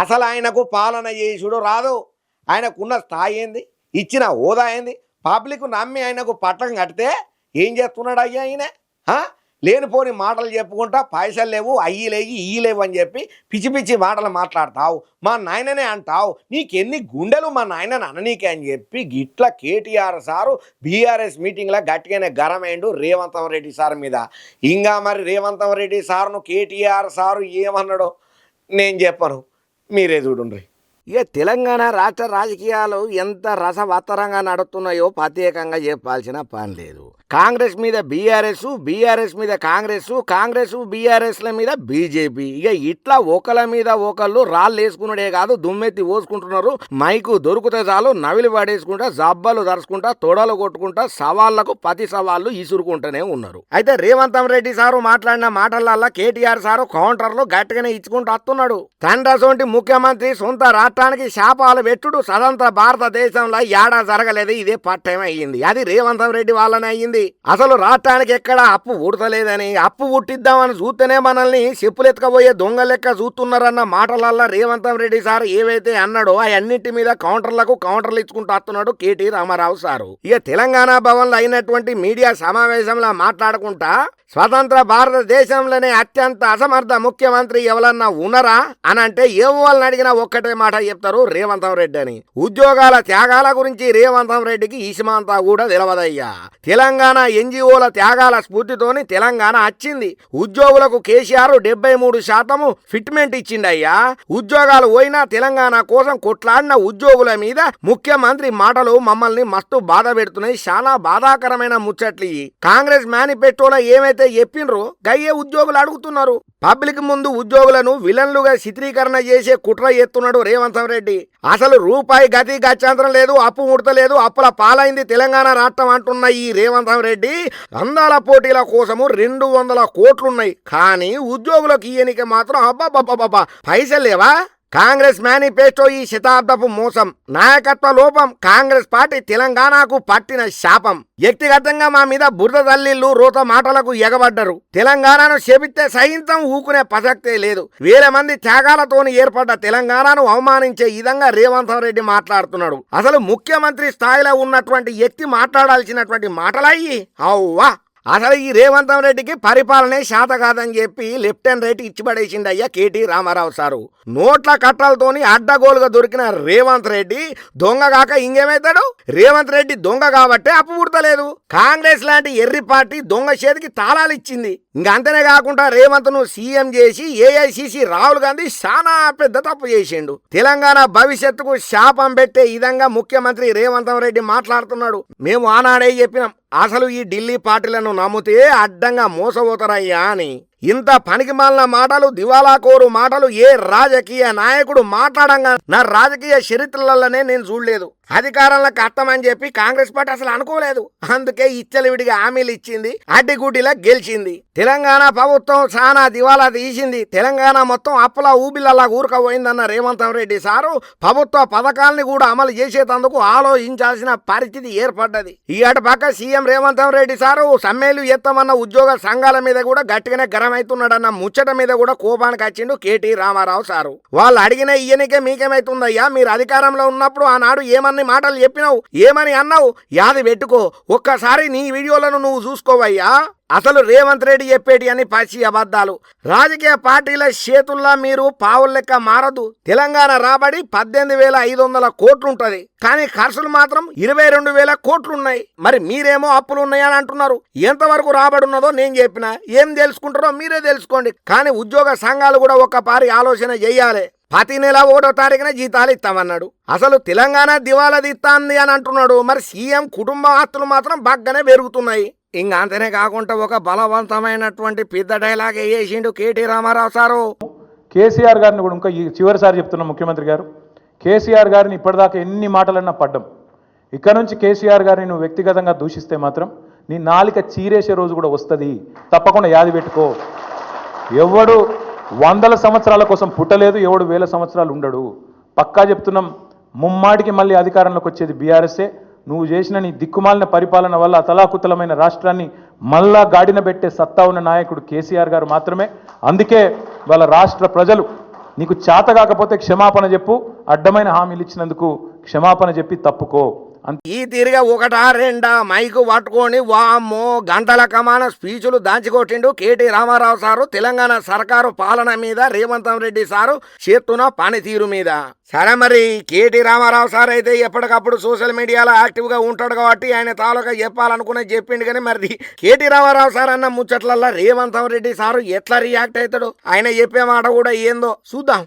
అసలు ఆయనకు పాలన చేసుడు రాదు. ఆయనకున్న స్థాయి ఏంది? ఇచ్చిన హోదా ఏంది? పబ్లిక్ నమ్మి ఆయనకు పట్టం కడితే ఏం చేస్తున్నాడు అయ్యా ఆయన లేనిపోని మాటలు చెప్పుకుంటా పైసలు లేవు అయ్యి లేవు ఇయ్యి లేవు అని చెప్పి పిచ్చి పిచ్చి మాటలు మాట్లాడతావు. మా నాయననే అంటావు. నీకెన్ని గుండెలు మా నాయనని అననీకే అని చెప్పి గిట్ల కేటీఆర్ సారు బీఆర్ఎస్ మీటింగ్లో గట్టిగానే గరమైండు రేవంతం రెడ్డి సార్ మీద. ఇంకా మరి రేవంతం రెడ్డి సార్ను కేటీఆర్ సారు ఏమన్నాడో నేను చెప్పను. మీరే చూడండి. ఇక తెలంగాణ రాష్ట్ర రాజకీయాలు ఎంత రసవత్తరంగా నడుస్తున్నాయో ప్రత్యేకంగా చెప్పాల్సిన పని లేదు. కాంగ్రెస్ మీద బీఆర్ఎస్ బీఆర్ఎస్ మీద కాంగ్రెస్ కాంగ్రెస్ బీఆర్ఎస్ల మీద బీజేపీ. ఇక ఇట్లా ఒకళ్ళ మీద ఒకళ్ళు రాళ్ళు వేసుకున్నాడే కాదు దుమ్మెత్తి పోసుకుంటున్నారు. మైకు దొరికితే చాలు నవిలి పడేసుకుంటా జబ్బలు దరుచుకుంటా తొడలు కొట్టుకుంటా సవాళ్ళకు పతి సవాళ్ళు ఇసురుకుంటూనే ఉన్నారు. అయితే రేవంతం రెడ్డి సారు మాట్లాడిన మాటలల్లా కేటీఆర్ సారు కౌంటర్లు గట్టిగానే ఇచ్చుకుంటూ వస్తున్నాడు. తండ్రి ముఖ్యమంత్రి సొంత రాష్ట్రానికి శాపాలు పెట్టుడు స్వతంత్ర భారతదేశంలో ఏడా జరగలేదు ఇదే పట్టయం అయ్యింది అది రేవంతం రెడ్డి వాళ్ళనే అయ్యింది. అసలు రాష్ట్రానికి ఎక్కడ అప్పు ఊడతలేదని అప్పు పుట్టిద్దామని చూస్తేనే మనల్ని చెప్పులెత్తకపోయే దొంగ లెక్క చూస్తున్నారన్న మాటలల్లా రేవంత్ రెడ్డి సార్ ఏవైతే అన్నాడో అన్నింటి మీద కౌంటర్లకు కౌంటర్లు ఇచ్చుకుంటూ వస్తున్నాడు కేటీ రామారావు సారు. ఇక తెలంగాణ భవన్లో అయినటువంటి మీడియా సమావేశంలో మాట్లాడుకుంటా స్వతంత్ర భారతదేశంలోనే అత్యంత అసమర్థ ముఖ్యమంత్రి ఎవరన్నా ఉన్నారా అని అంటే ఏ వాళ్ళని అడిగినా ఒక్కటే మాట చెప్తారు రేవంతం రెడ్డి అని. ఉద్యోగాల త్యాగాల గురించి రేవంతం రెడ్డికి ఈసమంతా కూడా తెలవదయ్యా. తెలంగాణ ఎన్జిఓల త్యాగాల స్ఫూర్తితోని తెలంగాణ వచ్చింది ఉద్యోగులకు కేసీఆర్ డెబ్బై మూడు శాతము ఫిట్మెంట్ ఇచ్చిండయ్యా. ఉద్యోగాలు పోయినా తెలంగాణ కోసం కొట్లాడిన ఉద్యోగుల మీద ముఖ్యమంత్రి మాటలు మమ్మల్ని మస్తు బాధ పెడుతున్నాయి. చాలా బాధాకరమైన ముచ్చట్లు కాంగ్రెస్ మేనిఫెస్టోలో ఏమైతే చెప్పిండ్రో గయ్యే ఉద్యోగులు అడుగుతున్నారు. పబ్లిక్ ముందు ఉద్యోగులను విలన్లుగా చిత్రీకరణ చేసే కుట్ర ఎత్తున్నాడు రేవంత్ రెడ్డి. అసలు రూపాయి గతి గత్యంతరం లేదు అప్పు ముడతలేదు అప్పుల పాలైంది తెలంగాణ రాష్ట్రం అంటున్న ఈ రేవంత్ రెడ్డి. అందాల పోటీల కోసము రెండు వందల కోట్లున్నాయి. కానీ ఉద్యోగులకు ఈయనకి మాత్రం అబ్బాబ్బాబ్బా పైసలు లేవా? కాంగ్రెస్ మేనిఫెస్టో ఈ శతాబ్దపు మోసం. నాయకత్వ లోపం కాంగ్రెస్ పార్టీ తెలంగాణకు పట్టిన శాపం. వ్యక్తిగతంగా మా మీద బురద తల్లిళ్ళు రోత మాటలకు ఎగబడ్డరు. తెలంగాణను శపిస్తే సైంతం ఊకునే ప్రసక్తే లేదు. వేల మంది త్యాగాలతోని ఏర్పడ్డ తెలంగాణను అవమానించే విధంగా రేవంత్ రెడ్డి మాట్లాడుతున్నాడు. అసలు ముఖ్యమంత్రి స్థాయిలో ఉన్నటువంటి వ్యక్తి మాట్లాడాల్సినటువంటి మాటలయ్యి అవ్వా! అసలు ఈ రేవంతం రెడ్డికి పరిపాలనే శాత కాదని చెప్పి లెఫ్ట్ అండ్ రైట్ ఇచ్చిపడేసిండు అయ్యా కేటీ రామారావు సారు. నోట్ల కట్టలతోని అడ్డగోలుగా దొరికిన రేవంత్ రెడ్డి దొంగ కాక ఇంకేమైతాడు? రేవంత్ రెడ్డి దొంగ కాబట్టే అప్పు పుడతలేదు. కాంగ్రెస్ లాంటి ఎర్రి పార్టీ దొంగ చేతికి తాళాలు ఇచ్చింది. ఇంక అంతనే కాకుండా రేవంత్ను సీఎం చేసి ఏఐసిసి రాహుల్ గాంధీ చాలా పెద్ద తప్పు చేసిండు. తెలంగాణ భవిష్యత్తుకు శాపం పెట్టే విధంగా ముఖ్యమంత్రి రేవంత్ రెడ్డి మాట్లాడుతున్నాడు. మేము ఆనాడే చెప్పినాం అసలు ఈ ఢిల్లీ పార్టీలను నమ్మితే అడ్డంగా మోసపోతారయ్యా అని ఇంత పనికిమాలిన మాటలు దివాలా కోరు మాటలు ఏ రాజకీయ నాయకుడు మాట్లాడంగా నా రాజకీయ చరిత్రలలోనే నేను చూడలేదు. అధికారంలోకి అర్థమని చెప్పి కాంగ్రెస్ పార్టీ అసలు అనుకోలేదు. అందుకే ఇచ్చలవిడిగా హామీలు ఇచ్చింది అడ్డిగుడ్డిలా గెలిచింది. తెలంగాణ ప్రభుత్వం చాలా దివాలా తీసింది. తెలంగాణ మొత్తం అప్పుల ఊబిలలా ఊరకపోయిందన్న రేవంత్ రెడ్డి సారు ప్రభుత్వ పథకాల్ని కూడా అమలు చేసేటందుకు ఆలోచించాల్సిన పరిస్థితి ఏర్పడ్డది. ఈ అటు పక్క సీఎం రేవంతం రెడ్డి సారు సమ్మెలు ఎత్తమన్న ఉద్యోగ సంఘాల మీద కూడా గట్టిగానే గరమవుతున్నాడన్న ముచ్చట మీద కూడా కోపానికి వచ్చిండు కేటీ రామారావు సారు. వాళ్ళు అడిగిన ఈయనకే మీకేమైతుందయ్యా? మీరు అధికారంలో ఉన్నప్పుడు ఆనాడు ఏమని మాటలు చెప్పినావు? ఏమని అన్నావు? యాది పెట్టుకో. ఒక్కసారి నీ వీడియోలను నువ్వు చూసుకోవయ్యా. అసలు రేవంత్ రెడ్డి చెప్పేటి అని పచ్చి అబద్ధాలు. రాజకీయ పార్టీల చేతుల్లా మీరు పావుల లెక్క మారదు. తెలంగాణ రాబడి పద్దెనిమిది వేల ఐదు వందల కోట్లుంటది. కానీ ఖర్చులు మాత్రం ఇరవై రెండు వేల కోట్లున్నాయి. మరి మీరేమో అప్పులు ఉన్నాయని అంటున్నారు. ఎంతవరకు రాబడి ఉన్నదో నేను చెప్పిన. ఏం తెలుసుకుంటారో మీరే తెలుసుకోండి. కానీ ఉద్యోగ సంఘాలు కూడా ఒకపారి ఆలోచన చెయ్యాలి ప్రతి నెల ఒకటో తారీఖున జీతాలు ఇస్తామన్నాడు. అసలు తెలంగాణ దివాలా తీస్తాంది అని అంటున్నాడు. మరి సీఎం కుటుంబ ఆస్తులు మాత్రం బాగానే పెరుగుతున్నాయి. ఇంకా అంతనే కాకుండా ఒక బలవంతమైనటువంటి పెద్ద డైలాగ్ వేసిండు కేటీ రామారావు సారు. కేసీఆర్ గారిని కూడా ఇంకా చివరిసారి చెప్తున్నాం ముఖ్యమంత్రి గారు కేసీఆర్ గారిని ఇప్పటిదాకా ఎన్ని మాటలన్నా పడ్డం. ఇక్కడ నుంచి కేసీఆర్ గారిని నువ్వు వ్యక్తిగతంగా దూషిస్తే మాత్రం నీ నాలిక చీరేసే రోజు కూడా వస్తుంది. తప్పకుండా యాది పెట్టుకో. ఎవడు వందల సంవత్సరాల కోసం పుట్టలేదు ఎవడు వేల సంవత్సరాలు ఉండడు. పక్కా చెప్తున్నాం ముమ్మాటికి మళ్ళీ అధికారంలోకి వచ్చేది బీఆర్ఎస్ఏ నువ్వు చేసిన నీ దిక్కుమాలిన పరిపాలన వల్ల అతలాకుతలమైన రాష్ట్రాన్ని మళ్ళా గాడిన పెట్టే సత్తా ఉన్న నాయకుడు కేసీఆర్ గారు మాత్రమే. అందుకే వాళ్ళ రాష్ట్ర ప్రజలు నీకు చేత కాకపోతే క్షమాపణ చెప్పు అడ్డమైన హామీలు ఇచ్చినందుకు క్షమాపణ చెప్పి తప్పుకో. ఈ తీరుగా ఒకటా రెండా మైకు పట్టుకొని వామ్మో గంటల కమాన స్పీచులు దాంచికొట్టిండు కేటీ రామారావు సారు తెలంగాణ సర్కారు పాలన మీద రేవంత్ రెడ్డి సారు చేస్తున్న పనితీరు మీద. సరే మరి కేటీ రామారావు సార్ అయితే ఎప్పటికప్పుడు సోషల్ మీడియాలో యాక్టివ్గా ఉంటాడు కాబట్టి ఆయన తాలూకా చెప్పాలనుకునే చెప్పిండు కానీ మరి కేటీ రామారావు సార్ అన్న ముచ్చట్లల్లో రేవంత్ రెడ్డి సారు ఎట్లా రియాక్ట్ అవుతాడు ఆయన చెప్పే మాట కూడా ఏందో చూద్దాం.